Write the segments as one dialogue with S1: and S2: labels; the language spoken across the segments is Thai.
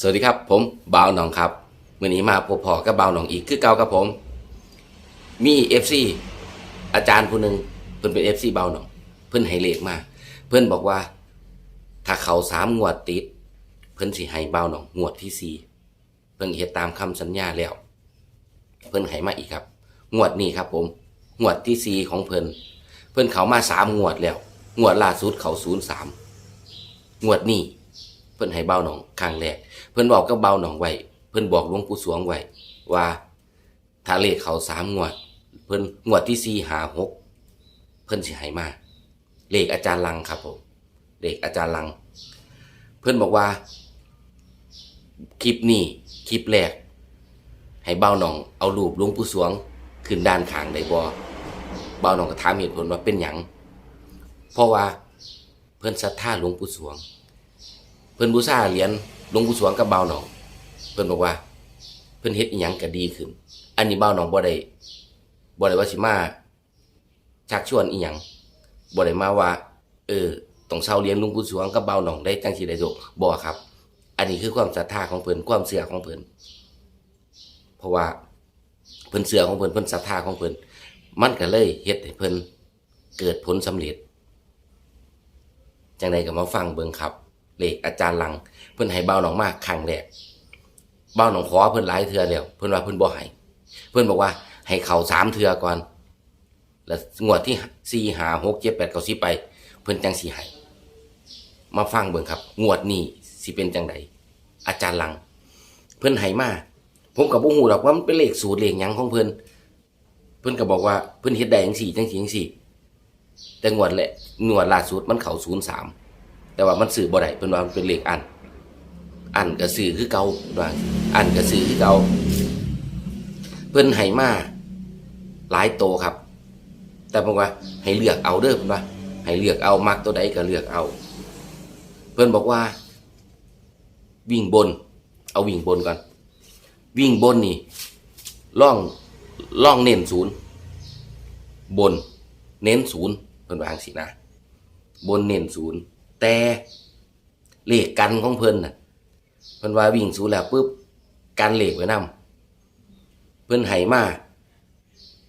S1: สวัสดีครับ ผมบ่าวหนองครับวันนี้มาพบพอกับบ่าวหนองอีกคือเก่ากับผม มีเอฟซีอาจารย์ผู้หนึ่งเพิ่นเป็นเอฟซีบ่าวหนอง เพิ่นให้เลขมา เพิ่นบอกว่า ถ้าเขาสามงวดติด เพิ่นสิให้บ่าวหนองงวดที่สี่เพิ่นเฮ็ดตามคำสัญญาแล้ว เพิ่นให้มาอีกครับ งวดนี้ครับผมงวดที่สี่ของเพิ่นเพิ่นเขามาสามงวดแล้วงวดล่าสุดเขาศูนย์สามงวดนี้ เพิ่นให้เบาหนองครั้งแรก เพิ่นบอกกับเบาหนองไว้ เพิ่นบอกหลวงปู่สวงไว้ว่าถ้าเลขเขาสามงวด เพิ่นงวดที่สี่หาหกเพิ่นสิให้มาเลขอาจารย์ลังครับผมเลขอาจารย์ลัง เพิ่นบอกว่าคลิปนี้คลิปแรก ให้เบาหนอง เอารูปหลวงปู่สวงขึ้นด้านขางได้บ่เบาหนองก็ถามเหตุผลว่าเป็นหยังเพราะว่าเพิ่นศรัทธาหลวงปู่สวง เพิ่นบูชาเหรียญหลวงปู่สวงกับเบาหนอง เพิ่นบอกว่า เพิ่นเฮ็ดอีหยังก็ดีขึ้น อันนี้เบาหนองบ่ได้บ่ได้ว่าสิมาชักชวนอีหยังบ่ได้มาว่า เออต้องเช่าเรียนหลวงปู่สวงกับเบาหนองได้จังสิได้โซบ่ครับ อันนี้คือความศรัทธาของเพิ่นความเชื่อของเพิ่นเพราะว่าเพิ่นเชื่อของเพิ่นเพิ่นศรัทธาของเพิ่นมันก็เลยเฮ็ดให้เพิ่นเกิดผลสำเร็จจังใดก็มาฟังเบิ่งครับ เลขอาจารย์หลัง เพิ่นให้เบาหนองมากครั้งแรกเบาหนองขอเพิ่นหลายเทื่อแล้วเพิ่นว่าเพิ่นบ่ให้เพิ่นบอกว่าให้เขาสามเทื่อก่อน แล้วงวดที่สี่หาหกเจ็ดแปดเก้าสิบไป เพิ่นจังสิให้มาฟังเบิ่งครับ งวดนี้สิเป็นจังใดอาจารย์หลัง เพิ่นให้มาผมกับบ่ฮู้หรอกว่ามันเป็นเลขสูตรเลขหยังของเพิ่นเพิ่นก็บอกว่าเพิ่นเฮ็ดได้จังสี่จังสี่จังสี่แต่งวดแหละงวดล่าสุดมันเข้าศูนย์สาม แต่ว่ามันสื่อบ่ได้เพิ่นว่ามันเป็นเลขอัน อันก็สื่อคือเก่าว่าอันก็สื่อคือเก่าเพิ่นให้มาหลายโตครับ แต่ผมว่าให้เลือกเอาเด้อเพิ่นว่าให้เลือกเอามักตัวใดก็เลือกเอา เพิ่อนบอกว่า วิ่งบน เอาวิ่งบนก่อน วิ่งบนนี่ล่องล่องเน้นศูนย์บน เน้นศูนย์เพิ่นวาจังซี่นะ บนเน้นศูนย์ แต่เลขกันของเพิ่นน่ะเพิ่นว่าวิ่งศูแล้วปุ๊บกันเลขไว้นํเพิ่นให้มา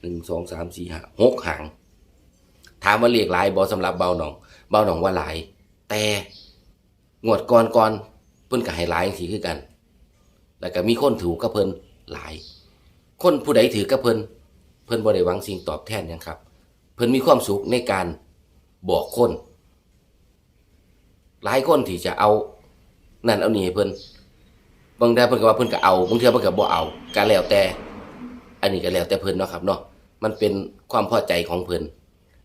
S1: หนึ่งสองสามสี่ห้าหกหางถามว่าเลขหลายบ่สำหรับเบาหนอง เบาหนองว่าหลาย แต่งวดก่อนก่อนเพิ่นก็ให้หลายทีคือกัน แล้วก็มีคนถูกกับเพิ่นหลาย คนผู้ใดถือกับเพิ่นเพิ่นบ่ได้หวังสิ่งตอบแทนยังครับ เพิ่นมีความสุขในการบอกคน หลายคนที่จะเอา นั่นเอานี่ให้เพิ่นบางทีเพิ่นก็ว่าเพิ่นก็เอาบางทีเพิ่นก็บ่เอาก็แล้วแต่ อันนี้ก็แล้วแต่เพิ่นเนาะครับเนาะมันเป็นความพอใจของเพิ่น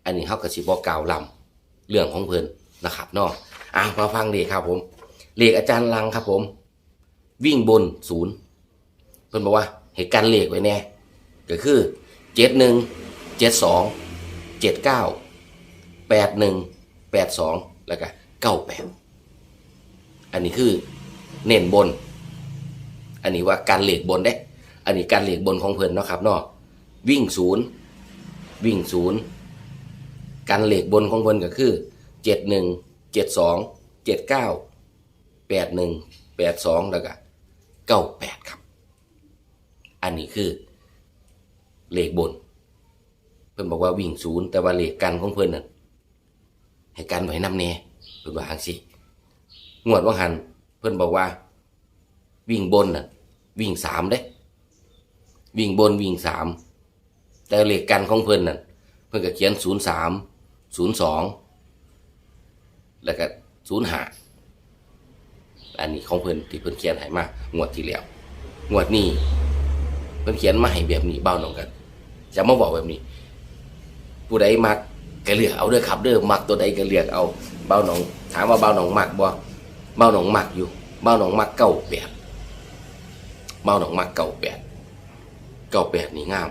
S1: อันนี้เฮาก็สิบ่กล่าวล้ำเรื่องของเพิ่นนะครับเนาะอะมาฟังเลขครับผมเลขอาจารย์ลังครับผม วิ่งบนศูนย์เพิ่นบอกว่าให้กันเลขไว้แน่ก็คือเจ็ดหนึ่งเจ็ดสองเจ็ดเก้าแปดหนึ่งแปดสองแล้วก็ เก้าแปดอันนี้คือเน้นบน อันนี้ว่าการเหล็กบนได้อันนี้การเหล็กบนของเพิ่นเนาะครับเนาะวิ่งศูนย์วิ่งศูนย์การเหล็กบนของเพิ่นก็คือเจ็ดหนึ่งเจ็ดสองเจ็ดเก้าแปดหนึ่งแปดสองแล้วก็เก้าแปดครับ อันนี้คือเหลขบน เพิ่นบอกว่าวิ่งศูนย์แต่ว่าเหลขกันของเพิ่นน่ะให้กันไว้นำแน่ เพิ่นว่าจังซี่งวดว่าหันเพิ่นบอกว่า วิ่งบนน่ะ วิ่งสามเด้ วิ่งบนวิ่งสามแต่เลขกันของเพิ่นน่ะเพิ่นก็เขียนศูนย์สามศูนย์สองแล้วก็ศูนย์ห้าอันนี้ของเพิ่นที่เพิ่นเขียนให้มางวดที่แล้วงวดนี้เพิ่นเขียนมาให้แบบนี้เบ้าน้องกัน จะมาบอกแบบนี้ ผู้ใดมักก็เลือกเอาเด้อครับเด้อมักตัวใดก็เลือกเอา บ้าหนอง ถามว่าเบ้าหนองมักบ่เบ้าหนองมักอยู่เบ้าหนองมักเก้าแปดเบ้าหนองมักเก้าแปดเก้าแปดนี่งาม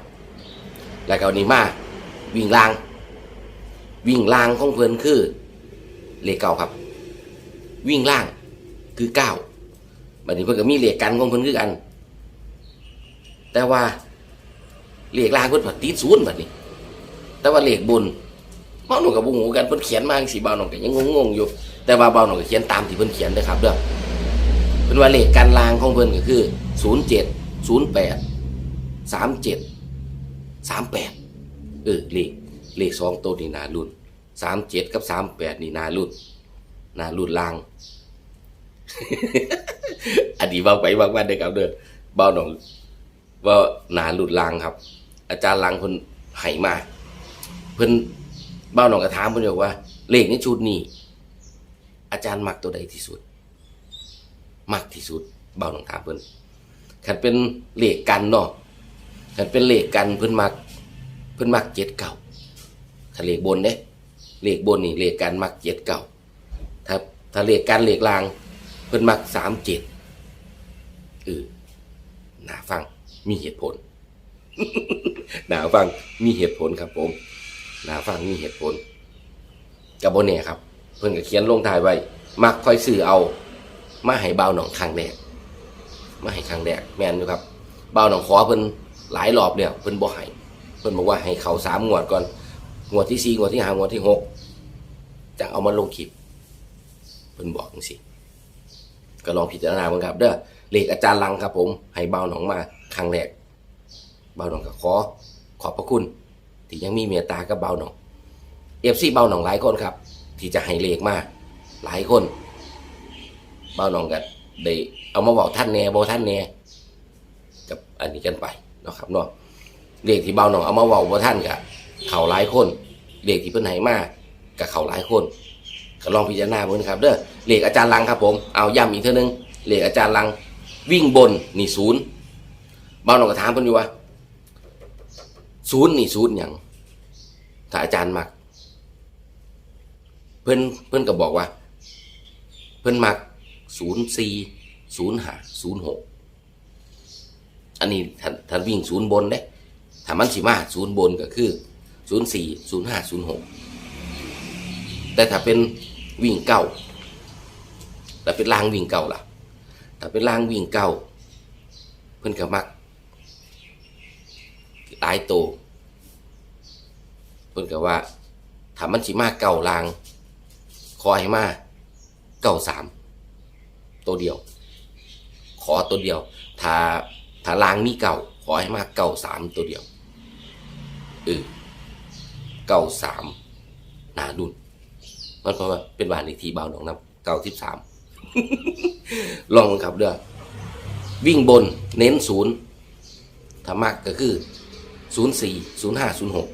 S1: แล้วก็เอานี้มาวิ่งลาง วิ่งลางของเพิ่นคือเลขเก้าครับ วิ่งล่างคือเก้าบัดนี้เพิ่นก็มีเลขกันของเพิ่นคือกัน แต่ว่าเลขล่างเพิ่นผัดติดศูนย์บัดนี้ แต่ว่าเลขบน บ้าหนองกับบุหูกันเพิ่นเขียนมาจังซี่เบ้าหนองก็ยังงงๆอยู่ แต่ว่าเบ้าหนองก็เขียนตามที่เพิ่นเขียนเด้อครับเด้อเป็นว่าเลขการลางของเพิ่นก็คือศูนย์เจ็ดศูนย์แปดสามเจ็ดสามแปดเออเลขเลขสองตัวนี่นารุ่นสามเจ็ดกับสามแปดนี่นารุ่นนารุ่นลางอันนี้เบาไปบางวันเด้อครับเด้อเบาหนองว่านารุ่นลางครับ อาจารย์ลางเพิ่นให้มาเพิ่น บาหนองกระถามเพิ่นบอกว่า เลขในชุดนี้ อาจารย์มักตัวใดที่สุด มักที่สุดเบาหนองถามเพิ่นคันเป็นเลขกันเนาะคันเป็นเลขกันเพิ่นมัก เพิ่นมักเจ็ดเก่าถ้าเลขบนเด้เลขบนนี่เลขกันมักเจ็ดเก่าถ้าถ้าเลขกันเลขลาง เพิ่นมักสามเจ็ดเออน่าฟังมีเหตุผลหนาฟังมีเหตุผลครับผม น่าฟังมีเหตุผลกับโบเน่ครับ เพิ่นก็เขียนลงท้ายไว้ มักคอยสื่อเอา มาให้เบาหนองครั้งแรกมาให้ครั้งแรกแม่นอยู่ครับเบาหนองขอเพิ่นหลายรอบแล้วเพิ่นบ่ให้เพิ่นบอกว่าให้เขาสามงวดก่อนงวดที่สี่งวดที่ห้างวดที่หกจะเอามาลงคลิปเพิ่นบอกจังซี่ก็ลองพิจารณาบิ่งครับ เด้อเลขอาจารย์ลังครับผม ให้เบาหนองมาครั้งแรกเบาหนองก็ขอขอบพระคุณ ที่ยังมีเมตตากับเบาหนองเอฟซีเบาหนองหลายคนครับ ที่จะให้เลขมากหลายคน เบ้าน้องกันได้เอามาบอกท่านแน่บอกท่านแน่กับอันนี้กันไปนะครับเนาะเด็กที่เบ้าน้องเอามาบอกบอกท่านกับเขาหลายคนเด็กที่เพิ่นให้มากกับเขาหลายคนก็ลองพิจารณาเบิ่งครับเด้อเลขอาจารย์ลังครับผมเอาย้ำอีกเท่านึงเลขอาจารย์ลังวิ่งบนนี่ศูนย์เบ้าน้องก็ถามเพิ่นอยู่ว่า ศูนย์นี่ศูนย์หยังถ้าอาจารย์มัก เพิ่นเพิ่นก็บอกว่า เพิ่นมักศูนย์สี่ศูนย์ห้าศูนย์หกอันนี้ถ้าถ้าวิ่งศูนย์บนเด้ถ้ามันสิมาศูนย์บนก็คือศูนย์สี่ศูนย์ห้าศูนย์หกแต่ถ้าเป็นวิ่งเก้าแต่เป็นลางวิ่งเก้าล่ะถ้าเป็นลางวิ่งเก้าเพิ่นก็มักหลายโต เพิ่นก็ว่าถ้ามันสิมาเก้าลางขอให้มาเก้าสามตัวเดียว ขอตัวเดียว ถ้าถ้าลางมีเก่าขอให้มาเก้าสามตัวเดียวเออเก้าสามนาดุนมันเพราะว่าเป็นบ้านอีกทีเบาหนองน้ำเก้าสิบสามลองครับเด้อวิ่งบนเน้นศูนย์ถ้ามากก็คือศูนย์สี่ศูนย์ห้าศูนย์หก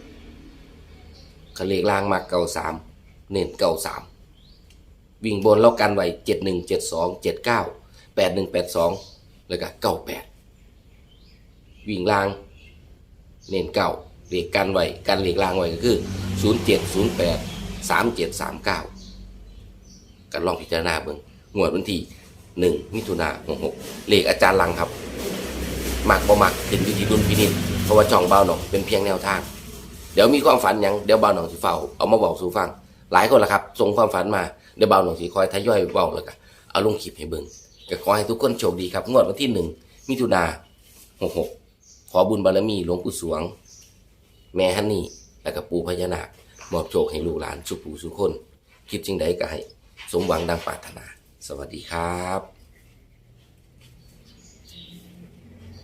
S1: ขเลขล่างมากเก้าสามเน้นเก้าสามวิ่งบนแล้วกันไว้เจ็ดหนึ่งเจ็ดสองเจ็ดเก้าแปดหนึ่งแปดสองแล้วก็เก้าแปดวิ่งล่าง เน้นเก้าเหล็กกันไว้กันเหล็กล่างไว้ก็คือศูนย์เจ็ดศูนย์แปดสามเจ็ดสามเก้ากันลองพิจารณาเบิ่งงวดวันที่หนึ่งมิถุนาหกหกเลขอาจารย์ลังครับ มักบ่มักเป็นวิธีดุลพินิจเพราะว่าช่องเบาหนองเป็นเพียงแนวทาง ดี๋ยวมีความฝันยังเดี๋ยวเบาหนองสิเฝ้าเอามาบอกสู่ฟัง หลายคนละครับส่งความฝันมาเดี๋ยวเบาหนองสิคอยทยอยเบาแล้วก็เอาลงคลิปให้เบิ่งก็ขอให้ทุกคนโชคดีครับงวดวันที่หนึ่งมิถุนาหกหกขอบุญบารมีหลวงปู่สวง แม่ฮันนี่และก็ปู่พญานาคมอบโชคให้ลูกหลานสุขผู้สุขคน คิดจริงใดก็ให้สมหวังดังปรารถนา สวัสดีครับ